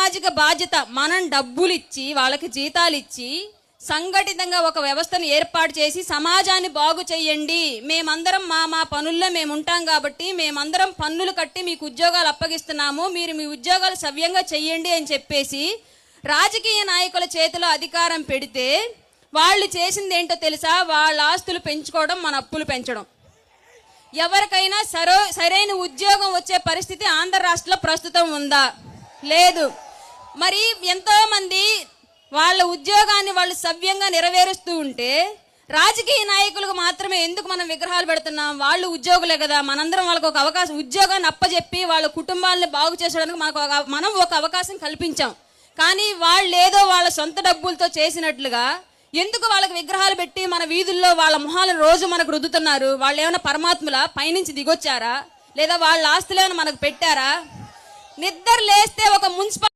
సామాజిక బాధ్యత మనం డబ్బులు ఇచ్చి వాళ్ళకి జీతాలు ఇచ్చి సంఘటితంగా ఒక వ్యవస్థను ఏర్పాటు చేసి సమాజాన్ని బాగు చేయండి మేమందరం మా మా పనుల్లో మేము ఉంటాం కాబట్టి మేమందరం పన్నులు కట్టి మీకు ఉద్యోగాలు అప్పగిస్తున్నాము. మీరు మీ ఉద్యోగాలు సవ్యంగా చెయ్యండి అని చెప్పేసి రాజకీయ నాయకుల చేతిలో అధికారం పెడితే వాళ్ళు చేసింది ఏంటో తెలుసా? వాళ్ళ ఆస్తులు పెంచుకోవడం మన అప్పులు పెంచడం. ఎవరికైనా సరో సరైన ఉద్యోగం వచ్చే పరిస్థితి ఆంధ్ర రాష్ట్రంలో ప్రస్తుతం ఉందా? లేదు. మరి ఎంతో మంది వాళ్ళ ఉద్యోగాన్ని వాళ్ళు సవ్యంగా నెరవేరుస్తూ ఉంటే రాజకీయ నాయకులకు మాత్రమే ఎందుకు మనం విగ్రహాలు పెడుతున్నాం? వాళ్ళు ఉద్యోగులే కదా. మనందరం వాళ్ళకు ఒక అవకాశం ఉద్యోగాన్ని అప్పచెప్పి వాళ్ళ కుటుంబాలను బాగు చేసడానికి మనకు ఒక మనం ఒక అవకాశం కల్పించాం. కానీ వాళ్ళు ఏదో వాళ్ళ సొంత డబ్బులతో చేసినట్లుగా ఎందుకు వాళ్ళకి విగ్రహాలు పెట్టి మన వీధుల్లో వాళ్ళ మొహాలను రోజు మనకు రుద్దుతున్నారు? వాళ్ళు ఏమైనా పరమాత్మల? పైనుంచి దిగొచ్చారా? లేదా వాళ్ళ ఆస్తులు ఏమైనా మనకు పెట్టారా? నిద్ర లేస్తే ఒక మున్సిపల్